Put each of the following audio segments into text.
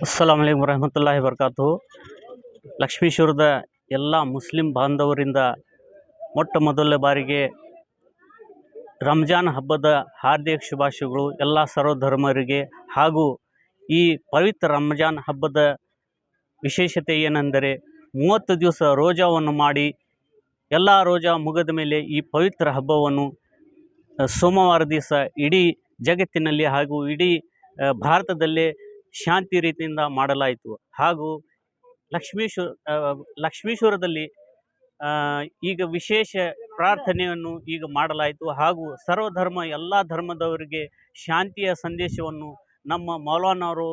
ಅಸ್ಸಲಾಮ್ ವಲೈಕಮ್ ವರಹಮತುಲ್ಲಾಹಿ ವರ್ಕಾತು ಲಕ್ಷ್ಮೀಶ್ವರದ ಎಲ್ಲ ಮುಸ್ಲಿಂ ಬಾಂಧವರಿಂದ ಮೊಟ್ಟ ಮೊದಲ ಬಾರಿಗೆ ರಂಜಾನ್ ಹಬ್ಬದ ಹಾರ್ದಿಕ ಶುಭಾಶಯಗಳು ಎಲ್ಲ ಸರ್ವಧರ್ಮರಿಗೆ ಹಾಗೂ ಈ ಪವಿತ್ರ ರಂಜಾನ್ ಹಬ್ಬದ ವಿಶೇಷತೆ ಏನೆಂದರೆ ಮೂವತ್ತು ದಿವಸ ರೋಜಾವನ್ನು ಮಾಡಿ ಎಲ್ಲ ರೋಜಾ ಮುಗಿದ ಮೇಲೆ ಈ ಪವಿತ್ರ ಹಬ್ಬವನ್ನು, ಸೋಮವಾರ ದಿವಸ ಇಡೀ ಜಗತ್ತಿನಲ್ಲಿ ಹಾಗೂ ಇಡೀ ಭಾರತದಲ್ಲೇ ಶಾಂತಿ ರೀತಿಯಿಂದ ಮಾಡಲಾಯಿತು. ಹಾಗೂ ಲಕ್ಷ್ಮೀಶ್ವರ ಲಕ್ಷ್ಮೀಶ್ವರದಲ್ಲಿ ಈಗ ವಿಶೇಷ ಪ್ರಾರ್ಥನೆಯನ್ನು ಈಗ ಮಾಡಲಾಯಿತು. ಹಾಗೂ ಸರ್ವಧರ್ಮ, ಎಲ್ಲ ಧರ್ಮದವರಿಗೆ ಶಾಂತಿಯ ಸಂದೇಶವನ್ನು, ನಮ್ಮ ಮೌಲಾನವರು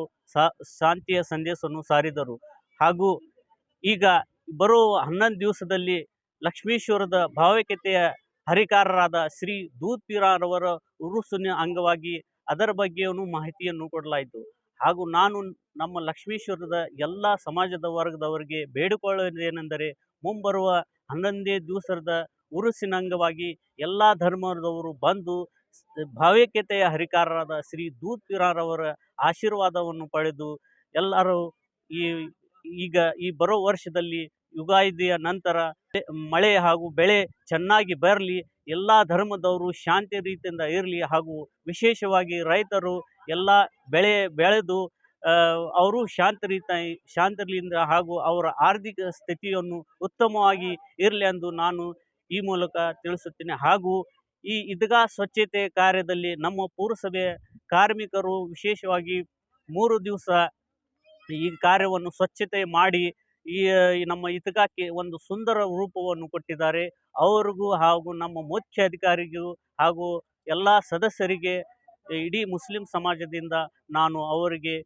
ಶಾಂತಿಯ ಸಂದೇಶವನ್ನು ಸಾರಿದರು. ಹಾಗೂ ಈಗ ಬರುವ ಹನ್ನೊಂದು ದಿವಸದಲ್ಲಿ ಲಕ್ಷ್ಮೀಶ್ವರದ ಭಾವೈಕ್ಯತೆಯ ಹರಿಕಾರರಾದ ಶ್ರೀ ದೂತ್ ಪೀರಾರವರ ಉರುಸಿನ ಅಂಗವಾಗಿ ಅದರ ಬಗ್ಗೆಯೂ ಮಾಹಿತಿಯನ್ನು ಕೊಡಲಾಯಿತು. ಹಾಗೂ ನಾನು ನಮ್ಮ ಲಕ್ಷ್ಮೀಶ್ವರದ ಎಲ್ಲ ಸಮಾಜದ ವರ್ಗದವರಿಗೆ ಬೇಡಿಕೊಳ್ಳುವುದೇನೆಂದರೆ ಮುಂಬರುವ ಹನ್ನೊಂದೇ ದಿವಸದ ಉರುಸಿನ ಅಂಗವಾಗಿ ಎಲ್ಲ ಧರ್ಮದವರು ಬಂದು ಭಾವೈಕ್ಯತೆಯ ಹರಿಕಾರರಾದ ಶ್ರೀ ದೂತ್ ಪೀರಾರವರ ಆಶೀರ್ವಾದವನ್ನು ಪಡೆದು ಎಲ್ಲರೂ ಈ ಈಗ ಈ ಬರೋ ವರ್ಷದಲ್ಲಿ ಯುಗಾದಿಯ ನಂತರ ಮಳೆ ಹಾಗೂ ಬೆಳೆ ಚೆನ್ನಾಗಿ ಬರಲಿ, ಎಲ್ಲ ಧರ್ಮದವರು ಶಾಂತಿ ರೀತಿಯಿಂದ ಇರಲಿ ಹಾಗೂ ವಿಶೇಷವಾಗಿ ರೈತರು ಎಲ್ಲ ಬೆಳೆ ಬೆಳೆದು ಅವರು ಶಾಂತ ರೀತಿ ಶಾಂತಿಯಿಂದ ಹಾಗೂ ಅವರ ಆರ್ಥಿಕ ಸ್ಥಿತಿಯನ್ನು ಉತ್ತಮವಾಗಿ ಇರಲಿ ಎಂದು ನಾನು ಈ ಮೂಲಕ ತಿಳಿಸುತ್ತೇನೆ. ಹಾಗೂ ಈ ಇದ್ಗಾ ಸ್ವಚ್ಛತೆ ಕಾರ್ಯದಲ್ಲಿ ನಮ್ಮ ಪುರಸಭೆ ಕಾರ್ಮಿಕರು ವಿಶೇಷವಾಗಿ ಮೂರು ದಿವಸ ಈ ಕಾರ್ಯವನ್ನು ಸ್ವಚ್ಛತೆ ಮಾಡಿ ಈ ನಮ್ಮ ಇತಗಾಕ್ಕೆ ಒಂದು ಸುಂದರ ರೂಪವನ್ನು ಕೊಟ್ಟಿದ್ದಾರೆ. ಅವರಿಗೂ ಹಾಗೂ ನಮ್ಮ ಮುಖ್ಯ ಅಧಿಕಾರಿಗೂ ಹಾಗೂ ಎಲ್ಲ ಸದಸ್ಯರಿಗೆ, ಇಡೀ ಮುಸ್ಲಿಂ ಸಮಾಜದಿಂದ ನಾನು ಅವರಿಗೆ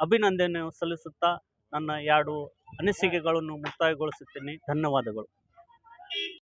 ಅಭಿನಂದನೆ ಸಲ್ಲಿಸುತ್ತಾ ನನ್ನ ಎರಡು ಅನಿಸಿಕೆಗಳನ್ನು ಮುಕ್ತಾಯಗೊಳಿಸುತ್ತೇನೆ. ಧನ್ಯವಾದಗಳು.